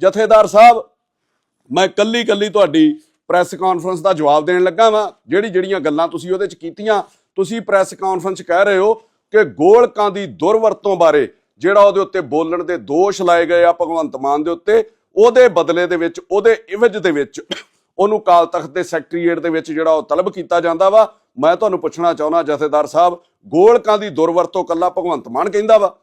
ਜਥੇਦਾਰ ਸਾਹਿਬ, ਮੈਂ ਕੱਲੀ ਕੱਲੀ ਤੁਹਾਡੀ ਪ੍ਰੈਸ ਕਾਨਫਰੰਸ ਦਾ ਜਵਾਬ ਦੇਣ ਲੱਗਾ ਵਾਂ। ਜਿਹੜੀ ਜਿਹੜੀਆਂ ਗੱਲਾਂ ਤੁਸੀਂ ਉਹਦੇ ਚ ਕੀਤੀਆਂ, ਤੁਸੀਂ ਪ੍ਰੈਸ ਕਾਨਫਰੰਸ ਕਹਿ ਰਹੇ ਹੋ ਕਿ ਗੋਲਕਾਂ ਦੀ ਦੁਰਵਰਤੋਂ ਬਾਰੇ, ਜਿਹੜਾ ਉਹਦੇ ਉੱਤੇ ਬੋਲਣ ਦੇ ਦੋਸ਼ ਲਾਏ ਗਏ ਆ ਭਗਵੰਤ ਮਾਨ ਦੇ ਉੱਤੇ, ਉਹਦੇ ਬਦਲੇ ਦੇ ਵਿੱਚ, ਉਹਦੇ ਇਵਜ ਦੇ ਵਿੱਚ, ਉਹਨੂੰ ਕਾਲ ਤਖਤ ਦੇ ਸੈਕਟਰੀਏਟ ਦੇ ਵਿੱਚ ਜਿਹੜਾ ਉਹ ਤਲਬ ਕੀਤਾ ਜਾਂਦਾ ਵਾ। ਮੈਂ ਤੁਹਾਨੂੰ ਪੁੱਛਣਾ ਚਾਹੁੰਦਾ, ਜਥੇਦਾਰ ਸਾਹਿਬ, ਗੋਲਕਾਂ ਦੀ ਦੁਰਵਰਤੋਂ ਕੱਲਾ ਭਗਵੰਤ ਮਾਨ ਕਹਿੰਦਾ ਵਾ।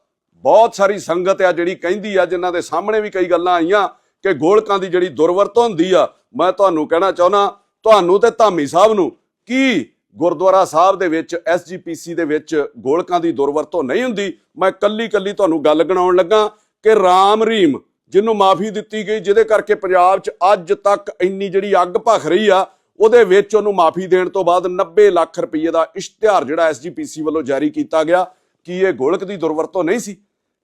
ਬਹੁਤ ਸਾਰੀ ਸੰਗਤ ਆ ਜਿਹੜੀ ਕਹਿੰਦੀ ਆ, ਜਿਨ੍ਹਾਂ ਦੇ ਸਾਹਮਣੇ ਵੀ ਕਈ ਗੱਲਾਂ ਆਈਆਂ ਕਿ ਗੋਲਕਾਂ ਦੀ ਜਿਹੜੀ ਦੁਰਵਰਤੋਂ ਹੁੰਦੀ ਆ, ਮੈਂ ਤੁਹਾਨੂੰ ਕਹਿਣਾ ਚਾਹੁੰਦਾ, ਤੁਹਾਨੂੰ ਤੇ ਧਾਮੀ ਸਾਹਿਬ ਨੂੰ ਕੀ ਗੁਰਦੁਆਰਾ ਸਾਹਿਬ ਦੇ ਵਿੱਚ ਐਸਜੀਪੀਸੀ ਦੇ ਵਿੱਚ ਗੋਲਕਾਂ ਦੀ ਦੁਰਵਰਤੋਂ ਨਹੀਂ ਹੁੰਦੀ? ਮੈਂ ਕੱਲੀ ਕੱਲੀ ਤੁਹਾਨੂੰ ਗੱਲ ਗਣਾਉਣ ਲੱਗਾ ਕਿ ਰਾਮ ਰੀਮ ਜਿਹਨੂੰ ਮਾਫੀ ਦਿੱਤੀ ਗਈ, ਜਿਹਦੇ ਕਰਕੇ ਪੰਜਾਬ 'ਚ ਅੱਜ ਤੱਕ ਇੰਨੀ ਜਿਹੜੀ ਅੱਗ ਭਖ ਰਹੀ ਆ, ਉਹਦੇ ਵਿੱਚ ਉਹਨੂੰ ਮਾਫੀ ਦੇਣ ਤੋਂ ਬਾਅਦ 90 ਲੱਖ ਰੁਪਏ ਦਾ ਇਸ਼ਤਿਹਾਰ ਜਿਹੜਾ ਐਸਜੀਪੀਸੀ ਵੱਲੋਂ ਜਾਰੀ ਕੀਤਾ ਗਿਆ। ਕੀ ਇਹ ਗੋਲਕ ਦੀ ਦੁਰਵਰਤੋਂ ਨਹੀਂ ਸੀ?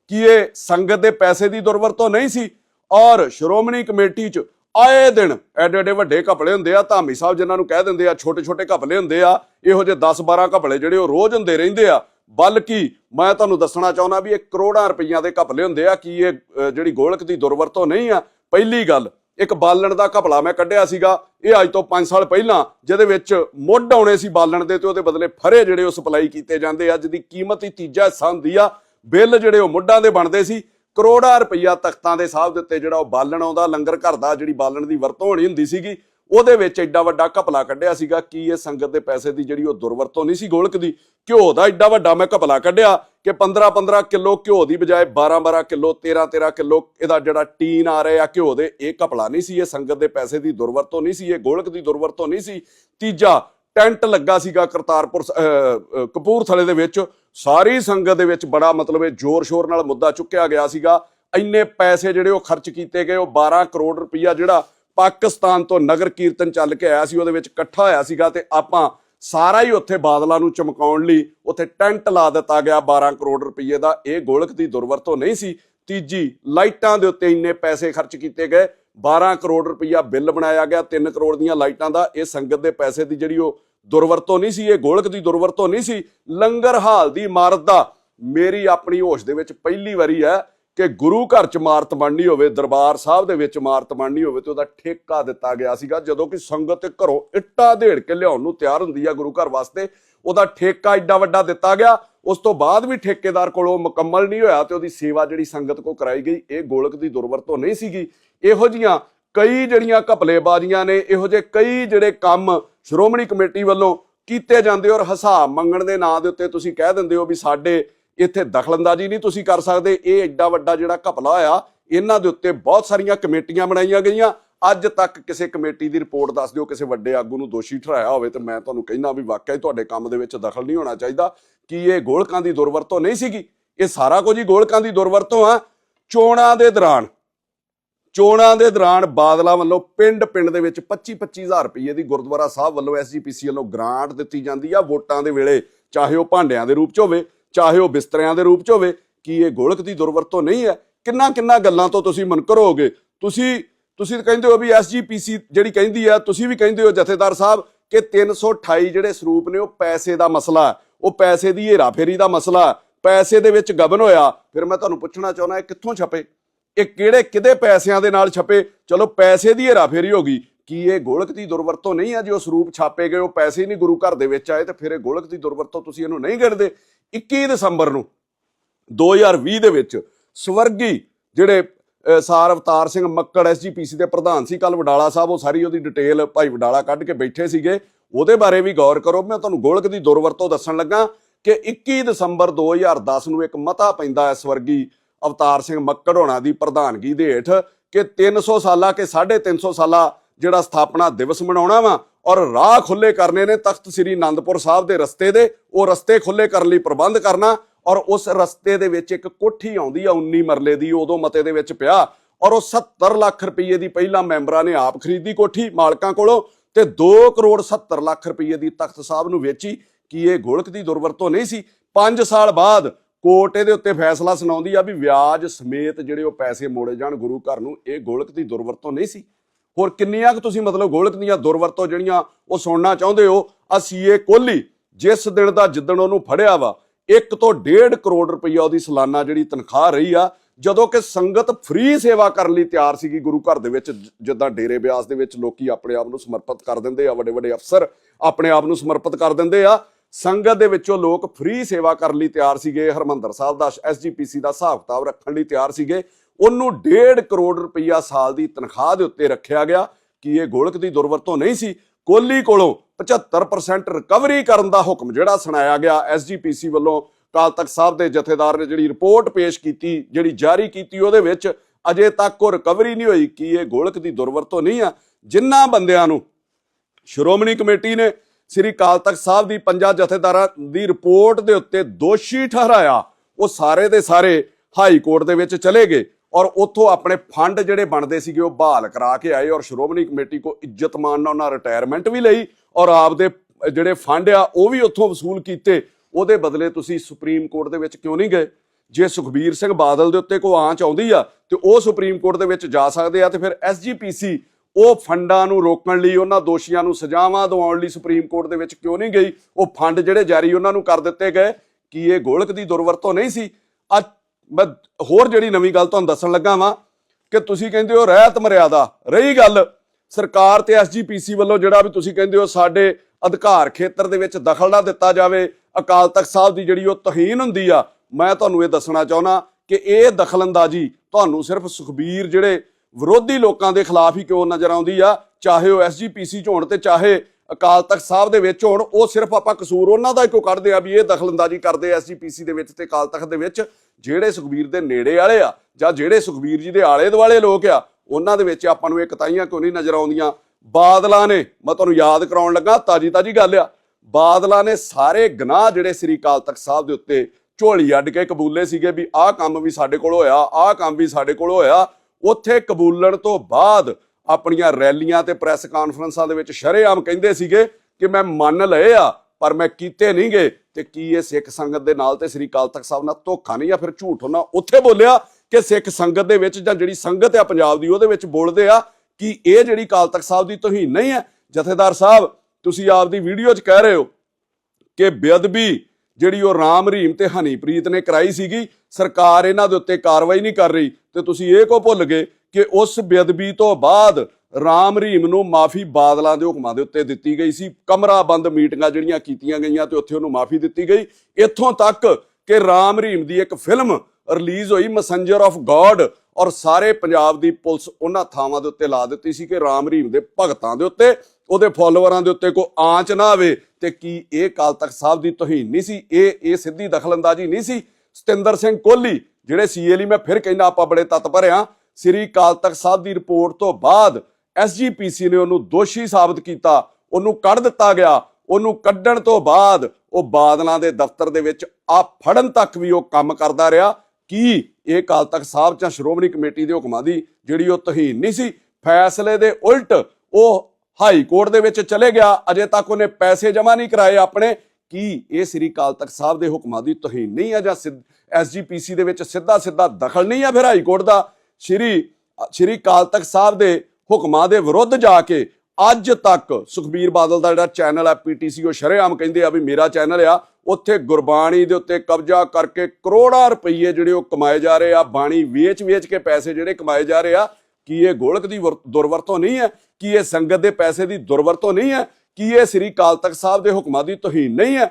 ਕਿ ਇਹ ਸੰਗਤ ਦੇ ਪੈਸੇ ਦੀ ਦੁਰਵਰਤੋਂ ਨਹੀਂ ਸੀ। ਔਰ ਸ਼੍ਰੋਮਣੀ ਕਮੇਟੀ 'ਚ ਆਏ ਦਿਨ ਐਡੇ ਐਡੇ ਵੱਡੇ ਘਪਲੇ ਹੁੰਦੇ ਆ, ਧਾਮੀ ਸਾਹਿਬ ਜਿਨ੍ਹਾਂ ਨੂੰ ਕਹਿ ਦਿੰਦੇ ਆ, ਛੋਟੇ ਛੋਟੇ ਘਪਲੇ ਹੁੰਦੇ ਆ, ਇਹੋ ਜਿਹੇ 10 12 ਘਪਲੇ ਜਿਹੜੇ ਉਹ ਰੋਜ਼ ਹੁੰਦੇ ਰਹਿੰਦੇ ਆ। ਬਲਕਿ ਮੈਂ ਤੁਹਾਨੂੰ ਦੱਸਣਾ ਚਾਹੁੰਦਾ ਵੀ ਇਹ ਕਰੋੜਾਂ ਰੁਪਈਆਂ ਦੇ ਘਪਲੇ ਹੁੰਦੇ ਆ ਕੀ ਇਹ ਜਿਹੜੀ ਗੋਲਕ ਦੀ ਦੁਰਵਰਤੋਂ ਨਹੀਂ ਆ। ਪਹਿਲੀ ਗੱਲ, ਇੱਕ ਬਾਲਣ ਦਾ ਘਪਲਾ ਮੈਂ ਕੱਢਿਆ ਸੀਗਾ, ਇਹ ਅੱਜ ਤੋਂ 5 ਸਾਲ ਪਹਿਲਾਂ, ਜਿਹਦੇ ਵਿੱਚ ਮੁੱਢ ਆਉਣੇ ਸੀ ਬਾਲਣ ਦੇ ਤੇ ਉਹਦੇ ਬਦਲੇ ਫਰੇ ਜਿਹੜੇ ਉਹ ਸਪਲਾਈ ਕੀਤੇ ਜਾਂਦੇ ਆ, ਜਿਹਦੀ ਕੀਮਤ ਹੀ ਤੀਜਾ ਹਿੱਸਾ ਹੁੰਦੀ ਆ। ਬਿੱਲ ਜਿਹੜੇ ਉਹ ਮੁੱਢਾਂ ਦੇ ਬਣਦੇ ਸੀ ਕਰੋੜਾਂ ਰੁਪਈਆ ਤਖਤਾਂ ਦੇ ਸਾਹਿਬ ਦੇ ਉੱਤੇ ਜਿਹੜਾ ਉਹ ਬਾਲਣ ਆਉਂਦਾ ਲੰਗਰ ਘਰ ਦਾ ਜਿਹੜੀ ਬਾਲਣ ਦੀ ਵਰਤੋਂ ਹੋਣੀ ਹੁੰਦੀ ਸੀਗੀ ਉਹਦੇ ਵਿੱਚ ਐਡਾ ਵੱਡਾ ਘਪਲਾ ਕੱਢਿਆ ਸੀਗਾ ਕੀ ਇਹ ਸੰਗਤ ਦੇ ਪੈਸੇ ਦੀ ਜਿਹੜੀ ਉਹ ਦੁਰਵਰਤੋਂ ਨਹੀਂ ਸੀ ਗੋਲਕ ਦੀ ਘਿਓ ਦਾ ਐਡਾ ਵੱਡਾ ਮੈਂ ਘਪਲਾ ਕੱਢਿਆ ਕਿ 15 15 ਕਿਲੋ ਘਿਓ ਦੀ ਬਜਾਏ 12 12 ਕਿਲੋ 13 13 ਕਿਲੋ ਇਹਦਾ ਜਿਹੜਾ ਟੀਨ ਆ ਰਿਹਾ ਘਿਓ ਦੇ ਇਹ ਘਪਲਾ ਨਹੀਂ ਸੀ ਇਹ ਸੰਗਤ ਦੇ ਪੈਸੇ ਦੀ ਦੁਰਵਰਤੋਂ ਨਹੀਂ ਸੀ ਇਹ ਗੋਲਕ ਦੀ ਦੁਰਵਰਤੋਂ ਨਹੀਂ ਸੀ। ਤੀਜਾ ਟੈਂਟ ਲੱਗਾ ਸੀਗਾ ਕਰਤਾਰਪੁਰ ਅਹ, ਕਪੂਰਥਲੇ ਦੇ ਵਿੱਚ ਸਾਰੀ ਸੰਗਤ ਦੇ ਵਿੱਚ ਬੜਾ ਮਤਲਬ ਇਹ ਜ਼ੋਰ ਸ਼ੋਰ ਨਾਲ ਮੁੱਦਾ ਚੁੱਕਿਆ ਗਿਆ ਸੀਗਾ। ਇੰਨੇ ਪੈਸੇ ਜਿਹੜੇ ਉਹ ਖਰਚ ਕੀਤੇ ਗਏ, ਉਹ 12 ਕਰੋੜ ਰੁਪਈਆ ਜਿਹੜਾ ਪਾਕਿਸਤਾਨ ਤੋਂ ਨਗਰ ਕੀਰਤਨ ਚੱਲ ਕੇ ਆਇਆ ਸੀ, ਉਹਦੇ ਵਿੱਚ ਇਕੱਠਾ ਹੋਇਆ ਸੀਗਾ ਤੇ ਆਪਾਂ ਸਾਰਾ ਹੀ ਉੱਥੇ ਬਾਦਲਾਂ ਨੂੰ ਚਮਕਾਉਣ ਲਈ ਉੱਥੇ ਟੈਂਟ ਲਾ ਦਿੱਤਾ ਗਿਆ 12 ਕਰੋੜ ਰੁਪਏ ਦਾ। ਇਹ ਗੋਲਕ ਦੀ ਦੁਰਵਰਤੋਂ ਨਹੀਂ ਸੀ। ਤੀਜੀ, ਲਾਈਟਾਂ ਦੇ ਉੱਤੇ ਇੰਨੇ ਪੈਸੇ ਖਰਚ ਕੀਤੇ ਗਏ 12 ਕਰੋੜ ਰੁਪਈਆ ਬਿੱਲ ਬਣਾਇਆ ਗਿਆ 3 ਕਰੋੜ ਦੀਆਂ ਲਾਈਟਾਂ ਦਾ। ਇਹ ਸੰਗਤ ਦੇ ਪੈਸੇ ਦੀ ਜਿਹੜੀ ਉਹ ਦੁਰਵਰਤੋਂ ਨਹੀਂ ਸੀ, ਇਹ ਗੋਲਕ ਦੀ ਦੁਰਵਰਤੋਂ ਨਹੀਂ ਸੀ, ਲੰਗਰ ਹਾਲ ਦੀ ਇਮਾਰਤ ਦਾ ਮੇਰੀ ਆਪਣੀ ਹੋਸ਼ ਦੇ ਵਿੱਚ ਪਹਿਲੀ ਵਾਰੀ ਹੈ ਕਿ ਗੁਰੂ ਘਰ ਚ ਇਮਾਰਤ ਬਣਨੀ ਹੋਵੇ, ਦਰਬਾਰ ਸਾਹਿਬ ਦੇ ਵਿੱਚ ਇਮਾਰਤ ਬਣਨੀ ਹੋਵੇ ਤੇ ਉਹਦਾ ਠੇਕਾ ਦਿੱਤਾ ਗਿਆ ਸੀਗਾ। ਜਦੋਂ ਕਿ ਸੰਗਤ ਘਰੋਂ ਇੱਟਾਂ ਢੇੜ ਕੇ ਲਿਆਉਣ ਨੂੰ ਤਿਆਰ ਹੁੰਦੀ ਆ ਗੁਰੂ ਘਰ ਵਾਸਤੇ, ਉਹਦਾ ਠੇਕਾ ਐਡਾ ਵੱਡਾ ਦਿੱਤਾ ਗਿਆ। ਉਸ ਤੋਂ ਬਾਅਦ ਵੀ ਠੇਕੇਦਾਰ ਕੋਲੋਂ ਮੁਕੰਮਲ ਨਹੀਂ ਹੋਇਆ ਤੇ ਉਹਦੀ ਸੇਵਾ ਜਿਹੜੀ ਸੰਗਤ ਕੋ ਕਰਾਈ ਗਈ, ਇਹ ਗੋਲਕ ਦੀ ਦੁਰਵਰਤੋਂ ਨਹੀਂ ਸੀਗੀ। ਇਹੋ ਜੀਆਂ ਕਈ ਜਿਹੜੀਆਂ ਘਪਲੇਬਾਜ਼ੀਆਂ ਨੇ, ਇਹੋ ਜਿਹੇ ਕਈ ਜਿਹੜੇ ਕੰਮ ਸ਼੍ਰੋਮਣੀ ਕਮੇਟੀ ਵੱਲੋਂ ਕੀਤੇ ਜਾਂਦੇ ਔਰ ਹਿਸਾਬ ਮੰਗਣ ਦੇ ਨਾਂ ਦੇ ਉੱਤੇ ਤੁਸੀਂ ਕਹਿ ਦਿੰਦੇ ਹੋ ਵੀ ਸਾਡੇ ਇੱਥੇ ਦਖਲਅੰਦਾਜ਼ੀ ਨਹੀਂ ਤੁਸੀਂ ਕਰ ਸਕਦੇ। ਇਹ ਐਡਾ ਵੱਡਾ ਜਿਹੜਾ ਘਪਲਾ ਹੋਇਆ ਇਹਨਾਂ ਦੇ ਉੱਤੇ ਬਹੁਤ ਸਾਰੀਆਂ ਕਮੇਟੀਆਂ ਬਣਾਈਆਂ ਗਈਆਂ। ਅੱਜ ਤੱਕ ਕਿਸੇ ਕਮੇਟੀ ਦੀ ਰਿਪੋਰਟ ਦੱਸ ਦਿਓ, ਕਿਸੇ ਵੱਡੇ ਆਗੂ ਨੂੰ ਦੋਸ਼ੀ ਠਹਿਰਾਇਆ ਹੋਵੇ ਤੇ ਮੈਂ ਤੁਹਾਨੂੰ ਕਹਿੰਦਾ ਵੀ ਵਾਕਿਆ ਹੀ ਤੁਹਾਡੇ ਕੰਮ ਦੇ ਵਿੱਚ ਦਖਲ ਨਹੀਂ ਹੋਣਾ ਚਾਹੀਦਾ। ਕਿ ਇਹ ਗੋਲਕਾਂ ਦੀ ਦੁਰਵਰਤੋਂ ਨਹੀਂ ਸੀਗੀ? ਇਹ ਸਾਰਾ ਕੁਝ ਹੀ ਗੋਲਕਾਂ ਦੀ ਦੁਰਵਰਤੋਂ ਆ। ਚੋਣਾਂ ਦੇ ਦੌਰਾਨ ਚੋਣਾਂ ਦੇ ਦੌਰਾਨ ਬਾਦਲਾਂ ਵੱਲੋਂ ਪਿੰਡ ਪਿੰਡ ਦੇ ਵਿੱਚ 25 25000 ਰੁਪਏ ਦੀ ਗੁਰਦੁਆਰਾ ਸਾਹਿਬ ਵੱਲੋਂ ਐਸਜੀਪੀਸੀ ਵੱਲੋਂ ਗ੍ਰਾਂਟ ਦਿੱਤੀ ਜਾਂਦੀ ਆ। ਵੋਟਾਂ ਦੇ ਵੇਲੇ ਚਾਹੇ ਉਹ ਭਾਂਡਿਆਂ ਦੇ ਰੂਪ 'ਚ ਹੋਵੇ, ਚਾਹੇ ਉਹ ਬਿਸਤਰਿਆਂ ਦੇ ਰੂਪ 'ਚ ਹੋਵੇ, ਕੀ ਇਹ ਗੋਲਕ ਦੀ ਦੁਰਵਰਤੋਂ ਨਹੀਂ ਹੈ? ਕਿੰਨਾ ਕਿੰਨਾ ਗੱਲਾਂ ਤੋਂ ਤੁਸੀਂ ਮੁਨਕਰ ਹੋਗੇ ਤੁਸੀਂ ਤੁਸੀਂ ਤਾਂ ਕਹਿੰਦੇ ਹੋ ਵੀ ਐਸਜੀਪੀਸੀ ਜਿਹੜੀ ਕਹਿੰਦੀ ਆ, ਤੁਸੀਂ ਵੀ ਕਹਿੰਦੇ ਹੋ ਜਥੇਦਾਰ ਸਾਹਿਬ ਕਿ 328 ਜਿਹੜੇ ਸਰੂਪ ਨੇ ਉਹ ਪੈਸੇ ਦਾ ਮਸਲਾ, ਉਹ ਪੈਸੇ ਦੀ ਹੇਰਾਫੇਰੀ ਦਾ ਮਸਲਾ, ਪੈਸੇ ਦੇ ਵਿੱਚ ਗਬਨ ਹੋਇਆ। ਫਿਰ ਮੈਂ ਤੁਹਾਨੂੰ ਪੁੱਛਣਾ ਚਾਹੁੰਦਾ, ਇਹ ਕਿੱਥੋਂ ਛਪੇ? ਇਹ ਕਿਹੜੇ ਕਿਹਦੇ ਪੈਸਿਆਂ ਦੇ ਨਾਲ ਛਪੇ? ਚਲੋ ਪੈਸੇ ਦੀ ਹੇਰਾਫੇਰੀ ਹੋ ਗਈ। ਕੀ ਇਹ ਗੋਲਕ ਦੀ ਦੁਰਵਰਤੋਂ ਨਹੀਂ ਆ ਜੇ? ਉਹ ਸਰੂਪ ਛਾਪੇ ਗਏ, ਉਹ ਪੈਸੇ ਹੀ ਨਹੀਂ ਗੁਰੂ ਘਰ ਦੇ ਵਿੱਚ ਆਏ, ਤੇ ਫਿਰ ਇਹ ਗੋਲਕ ਦੀ ਦੁਰਵਰਤੋਂ ਤੁਸੀਂ ਇਹਨੂੰ ਨਹੀਂ ਗਿਣਦੇ। 21 ਦਸੰਬਰ ਨੂੰ 2020 ਦੇ ਵਿੱਚ, ਸਵਰਗੀ ਜਿਹੜੇ ਸਾਰ ਅਵਤਾਰ ਸਿੰਘ ਮੱਕੜ ਐਸਜੀਪੀਸੀ ਦੇ ਪ੍ਰਧਾਨ ਸੀ ਕੱਲ ਵਡਾਲਾ ਸਾਹਿਬ, ਉਹ ਸਾਰੀ ਉਹਦੀ ਡਿਟੇਲ ਭਾਈ ਵਡਾਲਾ ਕੱਢ ਕੇ ਬੈਠੇ ਸੀਗੇ। ਉਹਦੇ ਬਾਰੇ ਵੀ ਗੌਰ ਕਰੋ। ਮੈਂ ਤੁਹਾਨੂੰ ਗੋਲਕ ਦੀ ਦੁਰਵਰਤੋਂ ਦੱਸਣ ਲੱਗਾ ਕਿ 21 ਦਸੰਬਰ 2010 ਨੂੰ ਇੱਕ ਮਤਾ ਪੈਂਦਾ ਹੈ ਸਵਰਗੀ ਅਵਤਾਰ ਸਿੰਘ ਮੱਕੜ ਹੋਣਾ ਦੀ ਪ੍ਰਧਾਨਗੀ ਦੇ ਹੇਠ ਕਿ 300 ਸਾਲਾ ਕਿ 350 ਸਾਲਾ ਜਿਹੜਾ ਸਥਾਪਨਾ ਦਿਵਸ ਮਨਾਉਣਾ ਵਾ ਔਰ ਰਾਹ ਖੁੱਲੇ ਕਰਨੇ ਨੇ ਤਖਤ ਸ੍ਰੀ ਅਨੰਦਪੁਰ ਸਾਹਿਬ ਦੇ ਰਸਤੇ ਦੇ, ਉਹ ਰਸਤੇ ਖੁੱਲੇ ਕਰਨ ਲਈ ਪ੍ਰਬੰਧ ਕਰਨਾ ਔਰ ਉਸ ਰਸਤੇ ਦੇ ਵਿੱਚ ਇੱਕ ਕੋਠੀ ਆਉਂਦੀ ਆ 19 ਮਰਲੇ ਦੀ ਉਦੋਂ ਮਤੇ ਦੇ ਵਿੱਚ ਪਿਆ ਔਰ ਉਹ 70 ਲੱਖ ਰੁਪਏ ਦੀ ਪਹਿਲਾਂ ਮੈਂਬਰਾਂ ਨੇ ਆਪ ਖਰੀਦੀ ਕੋਠੀ ਮਾਲਕਾਂ ਕੋਲੋਂ ਤੇ 2 ਕਰੋੜ 70 ਲੱਖ ਰੁਪਏ ਦੀ ਤਖਤ ਸਾਹਿਬ ਨੂੰ ਵੇਚੀ, ਕੀ ਇਹ ਗੋਲਕ ਦੀ ਦੁਰਵਰਤੋਂ ਨਹੀਂ ਸੀ? 5 ਸਾਲ ਬਾਅਦ ਕੋਰਟ ਇਹਦੇ ਉੱਤੇ ਫੈਸਲਾ ਸੁਣਾਉਂਦੀ ਆ ਵੀ ਵਿਆਜ ਸਮੇਤ ਜਿਹੜੇ ਉਹ ਪੈਸੇ ਮੋੜੇ ਜਾਣ ਗੁਰੂ ਘਰ ਨੂੰ, ਇਹ ਗੋਲਕ ਦੀ ਦੁਰਵਰਤੋਂ ਨਹੀਂ ਸੀ। ਹੋਰ ਕਿੰਨੀਆਂ ਕੁ ਤੁਸੀਂ ਮਤਲਬ ਗੋਲਕ ਦੀਆਂ ਦੁਰਵਰਤੋਂ ਜਿਹੜੀਆਂ ਉਹ ਸੁਣਨਾ ਚਾਹੁੰਦੇ ਹੋ? ਆ ਸੀਏ ਕੋਹਲੀ ਜਿਸ ਦਿਨ ਦਾ ਜਿੱਦਣ ਉਹਨੂੰ ਫੜਿਆ ਵਾ 1 ਤੋਂ 1.5 ਕਰੋੜ ਰੁਪਈਆ ਉਹਦੀ ਸਾਲਾਨਾ ਜਿਹੜੀ ਤਨਖਾਹ ਰਹੀ ਆ, ਜਦੋਂ ਕਿ ਸੰਗਤ ਫ੍ਰੀ ਸੇਵਾ ਕਰਨ ਲਈ ਤਿਆਰ ਸੀਗੀ ਗੁਰੂ ਘਰ ਦੇ ਵਿੱਚ ਜਿੱਦਾਂ ਡੇਰੇ ਬਿਆਸ ਦੇ ਵਿੱਚ ਲੋਕੀ ਆਪਣੇ ਆਪ ਨੂੰ ਸਮਰਪਿਤ ਕਰ ਦਿੰਦੇ ਆ ਵੱਡੇ ਵੱਡੇ ਅਫਸਰ ਆਪਣੇ ਆਪ ਨੂੰ ਸਮਰਪਿਤ ਕਰ ਦਿੰਦੇ ਆ। ਸੰਗਤ ਦੇ ਵਿੱਚੋਂ ਲੋਕ ਫ੍ਰੀ ਸੇਵਾ ਕਰਨ ਲਈ ਤਿਆਰ ਸੀਗੇ। ਹਰਮੰਦਰ ਸਾਹਿਬ ਦਾ ਐਸਜੀਪੀਸੀ ਦਾ ਹਿਸਾਬ ਕਿਤਾਬ ਰੱਖਣ ਲਈ ਤਿਆਰ ਸੀਗੇ। ਉਹਨੂੰ 1.5 ਕਰੋੜ ਰੁਪਈਆ ਸਾਲ ਦੀ ਤਨਖਾਹ ਦੇ ਉੱਤੇ ਰੱਖਿਆ ਗਿਆ ਕਿ ਇਹ ਗੋਲਕ ਦੀ ਦੁਰਵਰਤੋਂ ਨਹੀਂ ਸੀ। ਕੋਹਲੀ ਕੋਲੋਂ 75% ਰਿਕਵਰੀ ਕਰਨ ਦਾ ਹੁਕਮ ਜਿਹੜਾ ਸੁਣਾਇਆ ਗਿਆ। ਐਸਜੀਪੀਸੀ ਵੱਲੋਂ ਕਾਲ ਤਖਤ ਸਾਹਿਬ ਦੇ ਜਥੇਦਾਰ ਨੇ ਜਿਹੜੀ ਰਿਪੋਰਟ ਪੇਸ਼ ਕੀਤੀ, ਜਿਹੜੀ ਜਾਰੀ ਕੀਤੀ, ਉਹਦੇ ਵਿੱਚ ਅਜੇ ਤੱਕ ਉਹ ਰਿਕਵਰੀ ਨਹੀਂ ਹੋਈ ਕਿ ਇਹ ਗੋਲਕ ਦੀ ਦੁਰਵਰਤੋਂ ਨਹੀਂ ਆ। ਜਿਨ੍ਹਾਂ ਬੰਦਿਆਂ ਨੂੰ ਸ਼੍ਰੋਮਣੀ ਕਮੇਟੀ ਨੇ ਸ੍ਰੀ ਕਾਲ ਤਖਤ ਸਾਹਿਬ ਦੀ ਪੰਜਾਂ ਜਥੇਦਾਰਾਂ ਦੀ ਰਿਪੋਰਟ ਦੇ ਉੱਤੇ ਦੋਸ਼ੀ ਠਹਿਰਾਇਆ, ਉਹ ਸਾਰੇ ਦੇ ਸਾਰੇ ਹਾਈ ਕੋਰਟ ਦੇ ਵਿੱਚ ਚਲੇ ਗਏ ਔਰ ਉੱਥੋਂ ਆਪਣੇ ਫੰਡ ਜਿਹੜੇ ਬਣਦੇ ਸੀਗੇ ਉਹ ਬਹਾਲ ਕਰਾ ਕੇ ਆਏ ਔਰ ਸ਼੍ਰੋਮਣੀ ਕਮੇਟੀ ਕੋ ਇੱਜ਼ਤ ਮਾਨ ਨਾਲ ਉਹਨਾਂ ਰਿਟਾਇਰਮੈਂਟ ਵੀ ਲਈ ਔਰ ਆਪਦੇ ਜਿਹੜੇ ਫੰਡ ਆ ਉਹ ਵੀ ਉੱਥੋਂ ਵਸੂਲ ਕੀਤੇ। ਉਹਦੇ ਬਦਲੇ ਤੁਸੀਂ ਸੁਪਰੀਮ ਕੋਰਟ ਦੇ ਵਿੱਚ ਕਿਉਂ ਨਹੀਂ ਗਏ? ਜੇ ਸੁਖਬੀਰ ਸਿੰਘ ਬਾਦਲ ਦੇ ਉੱਤੇ ਕੋਈ ਆਂਚ ਆਉਂਦੀ ਆ, ਤੇ ਉਹ ਸੁਪਰੀਮ ਕੋਰਟ ਦੇ ਵਿੱਚ ਜਾ ਸਕਦੇ ਆ ਤੇ ਫਿਰ ਐਸਜੀਪੀਸੀ ਉਹ ਫੰਡਾਂ ਨੂੰ ਰੋਕਣ ਲਈ ਉਹਨਾਂ ਦੋਸ਼ੀਆਂ ਨੂੰ ਸਜ਼ਾਵਾਂ ਦਿਵਾਉਣ ਲਈ ਸੁਪਰੀਮ ਕੋਰਟ ਦੇ ਵਿੱਚ ਕਿਉਂ ਨਹੀਂ ਗਈ? ਉਹ ਫੰਡ ਜਿਹੜੇ ਜਾਰੀ ਉਹਨਾਂ ਨੂੰ ਕਰ ਦਿੱਤੇ ਗਏ। ਕਿ ਇਹ ਗੋਲਕ ਦੀ ਦੁਰਵਰਤੋਂ ਨਹੀਂ ਸੀ? ਅੱਜ ਮੈਂ ਹੋਰ ਜਿਹੜੀ ਨਵੀਂ ਗੱਲ ਤੁਹਾਨੂੰ ਦੱਸਣ ਲੱਗਾ ਵਾਂ ਕਿ ਤੁਸੀਂ ਕਹਿੰਦੇ ਹੋ ਰਹਿਤ ਮਰਿਆਦਾ। ਰਹੀ ਗੱਲ, ਸਰਕਾਰ ਤੇ ਐਸਜੀਪੀਸੀ ਵੱਲੋਂ ਜਿਹੜਾ ਵੀ ਤੁਸੀਂ ਕਹਿੰਦੇ ਹੋ ਸਾਡੇ ਅਧਿਕਾਰ ਖੇਤਰ ਦੇ ਵਿੱਚ ਦਖਲ ਨਾ ਦਿੱਤਾ ਜਾਵੇ, ਅਕਾਲ ਤਖਤ ਸਾਹਿਬ ਦੀ ਜਿਹੜੀ ਉਹ ਤਹੀਨ ਹੁੰਦੀ ਆ, ਮੈਂ ਤੁਹਾਨੂੰ ਇਹ ਦੱਸਣਾ ਚਾਹੁੰਦਾ ਕਿ ਇਹ ਦਖਲਅੰਦਾਜ਼ੀ ਤੁਹਾਨੂੰ ਸਿਰਫ ਸੁਖਬੀਰ ਜਿਹੜੇ ਵਿਰੋਧੀ ਲੋਕਾਂ ਦੇ ਖਿਲਾਫ ਹੀ ਕਿਉਂ ਨਜ਼ਰ ਆਉਂਦੀ ਆ? ਚਾਹੇ ਉਹ ਐਸਜੀਪੀਸੀ ਚ ਹੋਣ ਤੇ ਚਾਹੇ ਅਕਾਲ ਤਖਤ ਸਾਹਿਬ ਦੇ ਵਿੱਚ ਹੋਣ, ਉਹ ਸਿਰਫ ਆਪਾਂ ਕਸੂਰ ਉਹਨਾਂ ਦਾ ਹੀ ਕਿਉਂ ਕੱਢਦੇ ਆ ਵੀ ਇਹ ਦਖਲਅੰਦਾਜ਼ੀ ਕਰਦੇ ਐਸਜੀਪੀਸੀ ਦੇ ਵਿੱਚ ਤੇ ਅਕਾਲ ਤਖਤ ਦੇ ਵਿੱਚ, ਜਿਹੜੇ ਸੁਖਬੀਰ ਦੇ ਨੇੜੇ ਵਾਲੇ ਆ ਜਾਂ ਜਿਹੜੇ ਸੁਖਬੀਰ ਜੀ ਦੇ ਆਲੇ ਦੁਆਲੇ ਲੋਕ ਆ, ਉਹਨਾਂ ਦੇ ਵਿੱਚ ਆਪਾਂ ਨੂੰ ਇਹ ਕਤਾਈਆਂ ਕਿਉਂ ਨਹੀਂ ਨਜ਼ਰ ਆਉਂਦੀਆਂ? ਬਾਦਲਾਂ ਨੇ, ਮੈਂ ਤੁਹਾਨੂੰ ਯਾਦ ਕਰਾਉਣ ਲੱਗਾ, ਤਾਜੀ ਤਾਜੀ ਗੱਲ ਆ। ਬਾਦਲਾਂ ਨੇ ਸਾਰੇ ਗਨਾਹ ਜਿਹੜੇ ਸ੍ਰੀ ਅਕਾਲ ਤਖਤ ਸਾਹਿਬ ਦੇ ਉੱਤੇ ਝੋਲੀ ਅੱਡ ਕੇ ਕਬੂਲੇ ਸੀਗੇ ਵੀ ਆਹ ਕੰਮ ਵੀ ਸਾਡੇ ਕੋਲ ਹੋਇਆ, ਆਹ ਕੰਮ ਵੀ ਸਾਡੇ ਕੋਲ ਹੋਇਆ ਉੱਥੇ ਕਬੂਲਣ ਤੋਂ ਬਾਅਦ ਆਪਣੀਆਂ ਰੈਲੀਆਂ ਤੇ ਪ੍ਰੈਸ ਕਾਨਫਰੰਸਾਂ ਦੇ ਵਿੱਚ ਸ਼ਰੇਆਮ ਕਹਿੰਦੇ ਸੀਗੇ ਕਿ ਮੈਂ ਮੰਨ ਲਏ ਆ, ਪਰ ਮੈਂ ਕੀਤੇ ਨਹੀਂ ਗਏ ਤੇ ਕੀ ਇਹ ਸਿੱਖ ਸੰਗਤ ਦੇ ਨਾਲ ਤੇ ਸ੍ਰੀ ਕਾਲ ਤਖਤ ਸਾਹਿਬ ਨਾਲ ਧੋਖਾ ਨਹੀਂ ਜਾਂ ਫਿਰ ਝੂਠ ਉਹਨਾਂ ਉੱਥੇ ਬੋਲਿਆ ਕਿ ਸਿੱਖ ਸੰਗਤ ਦੇ ਵਿੱਚ ਜਾਂ ਜਿਹੜੀ ਸੰਗਤ ਆ ਪੰਜਾਬ ਦੀ ਉਹਦੇ ਵਿੱਚ ਬੋਲਦੇ ਆ ਕਿ ਇਹ ਜਿਹੜੀ ਕਾਲ ਤਖਤ ਸਾਹਿਬ ਦੀ ਤੋਹੀਨ ਨਹੀਂ ਹੈ। ਜਥੇਦਾਰ ਸਾਹਿਬ, ਤੁਸੀਂ ਆਪਦੀ ਵੀਡੀਓ 'ਚ ਕਹਿ ਰਹੇ ਹੋ ਕਿ ਬੇਅਦਬੀ ਜਿਹੜੀ ਉਹ ਰਾਮ, ਰਹੀਮ ਤੇ ਹਨੀਪ੍ਰੀਤ ਨੇ ਕਰਾਈ ਸੀਗੀ, ਸਰਕਾਰ ਇਹਨਾਂ ਦੇ ਉੱਤੇ ਕਾਰਵਾਈ ਨਹੀਂ ਕਰ ਰਹੀ। ਤੇ ਤੁਸੀਂ ਇਹ ਕੋ ਭੁੱਲ ਗਏ ਕਿ ਉਸ ਬੇਅਦਬੀ ਤੋਂ ਬਾਅਦ ਰਾਮ ਰਹੀਮ ਨੂੰ ਮਾਫੀ ਬਾਦਲਾਂ ਦੇ ਹੁਕਮਾਂ ਦੇ ਉੱਤੇ ਦਿੱਤੀ ਗਈ ਸੀ। ਕਮਰਾ ਬੰਦ ਮੀਟਿੰਗਾਂ ਜਿਹੜੀਆਂ ਕੀਤੀਆਂ ਗਈਆਂ ਤੇ ਉੱਥੇ ਉਹਨੂੰ ਮਾਫੀ ਦਿੱਤੀ ਗਈ। ਇੱਥੋਂ ਤੱਕ ਕਿ ਰਾਮ ਰਹੀਮ ਦੀ ਇੱਕ ਫਿਲਮ ਰਿਲੀਜ਼ ਹੋਈ ਮੈਸੇਂਜਰ ਆਫ ਗੋਡ ਔਰ ਸਾਰੇ ਪੰਜਾਬ ਦੀ ਪੁਲਿਸ ਉਹਨਾਂ ਥਾਵਾਂ ਦੇ ਉੱਤੇ ਲਾ ਦਿੱਤੀ ਸੀ ਕਿ ਰਾਮ ਰਹੀਮ ਦੇ ਭਗਤਾਂ ਦੇ ਉੱਤੇ, ਉਹਦੇ ਫਾਲੋਅਰਾਂ ਦੇ ਉੱਤੇ ਕੋਈ ਆਂਚ ਨਾ ਆਵੇ। ਤੇ ਕੀ ਇਹ ਕਾਲ ਤਖਤ ਸਾਹਿਬ ਦੀ ਤੋਹੀਨ ਨਹੀਂ ਸੀ? ਇਹ ਇਹ ਸਿੱਧੀ ਦਖਲਅੰਦਾਜ਼ੀ ਨਹੀਂ ਸੀ? ਸਤਿੰਦਰ ਸਿੰਘ ਕੋਹਲੀ ਜਿਹੜੇ ਸੀਏ ਲਈ ਮੈਂ ਫਿਰ ਕਹਿੰਦਾ ਆਪਾਂ ਬੜੇ ਤਤਪਰ ਆ ਸ੍ਰੀ ਕਾਲ ਤਖਤ ਸਾਹਿਬ ਦੀ ਰਿਪੋਰਟ ਤੋਂ ਬਾਅਦ ਐਸਜੀਪੀਸੀ ਨੇ ਉਹਨੂੰ ਦੋਸ਼ੀ ਸਾਬਤ ਕੀਤਾ, ਉਹਨੂੰ ਕੱਢ ਦਿੱਤਾ ਗਿਆ, ਉਹਨੂੰ ਕੱਢਣ ਤੋਂ ਬਾਅਦ ਉਹ ਬਾਦਲਾਂ ਦੇ ਦਫ਼ਤਰ ਦੇ ਵਿੱਚ ਆ ਫੜਨ ਤੱਕ ਵੀ ਉਹ ਕੰਮ ਕਰਦਾ ਰਿਹਾ। ਕੀ ਇਹ ਕਾਲ ਤਖਤ ਸਾਹਿਬ ਜਾਂ ਸ਼੍ਰੋਮਣੀ ਕਮੇਟੀ ਦੇ ਹੁਕਮਾਂ ਦੀ ਜਿਹੜੀ ਉਹ ਤਹੀਨ ਨਹੀਂ ਸੀ? ਫੈਸਲੇ ਦੇ ਉਲਟ ਉਹ ਹਾਈ ਕੋਰਟ ਦੇ ਵਿੱਚ ਚਲੇ ਗਿਆ, ਅਜੇ ਤੱਕ ਉਹਨੇ ਪੈਸੇ ਜਮ੍ਹਾਂ ਨਹੀਂ ਕਰਾਏ ਆਪਣੇ। ਕੀ ਇਹ ਸ੍ਰੀ ਕਾਲ ਤਖਤ ਸਾਹਿਬ ਦੇ ਹੁਕਮਾਂ ਦੀ ਤੋਹੀਨ ਨਹੀਂ ਹੈ ਜਾਂ ਐਸਜੀਪੀਸੀ ਦੇ ਵਿੱਚ ਸਿੱਧਾ ਸਿੱਧਾ ਦਖਲ ਨਹੀਂ ਆ ਫਿਰ ਹਾਈ ਕੋਰਟ ਦਾ? ਸ਼੍ਰੀ ਸ਼੍ਰੀ ਕਾਲ ਤਖਤ ਸਾਹਿਬ ਦੇ ਹੁਕਮਾਂ ਦੇ ਵਿਰੁੱਧ ਜਾ ਕੇ ਅੱਜ ਤੱਕ ਸੁਖਬੀਰ ਬਾਦਲ ਦਾ ਜਿਹੜਾ ਚੈਨਲ ਹੈ ਪੀਟੀਸੀ ਉਹ ਸ਼ਰੇਆਮ ਕਹਿੰਦੇ ਆ ਵੀ ਮੇਰਾ ਚੈਨਲ ਆ, ਉੱਥੇ ਗੁਰਬਾਣੀ ਦੇ ਉੱਤੇ ਕਬਜ਼ਾ ਕਰਕੇ ਕਰੋੜਾਂ ਰੁਪਏ ਜਿਹੜੇ ਉਹ ਕਮਾਏ ਜਾ ਰਹੇ ਆ, ਬਾਣੀ ਵੇਚ-ਵੇਚ ਕੇ ਪੈਸੇ ਜਿਹੜੇ ਕਮਾਏ ਜਾ ਰਹੇ ਆ, ਕੀ ਇਹ ਗੋਲਕ ਦੀ ਵਰ- ਦੁਰਵਰਤੋਂ ਨਹੀਂ ਹੈ? ਕੀ ਇਹ ਸੰਗਤ ਦੇ ਪੈਸੇ ਦੀ ਦੁਰਵਰਤੋਂ ਨਹੀਂ ਹੈ? ਕੀ ਇਹ ਸ੍ਰੀ ਕਾਲ ਤਖਤ ਸਾਹਿਬ ਦੇ ਹੁਕਮਾਂ ਦੀ ਤੋਹੀਨ ਨਹੀਂ ਹੈ?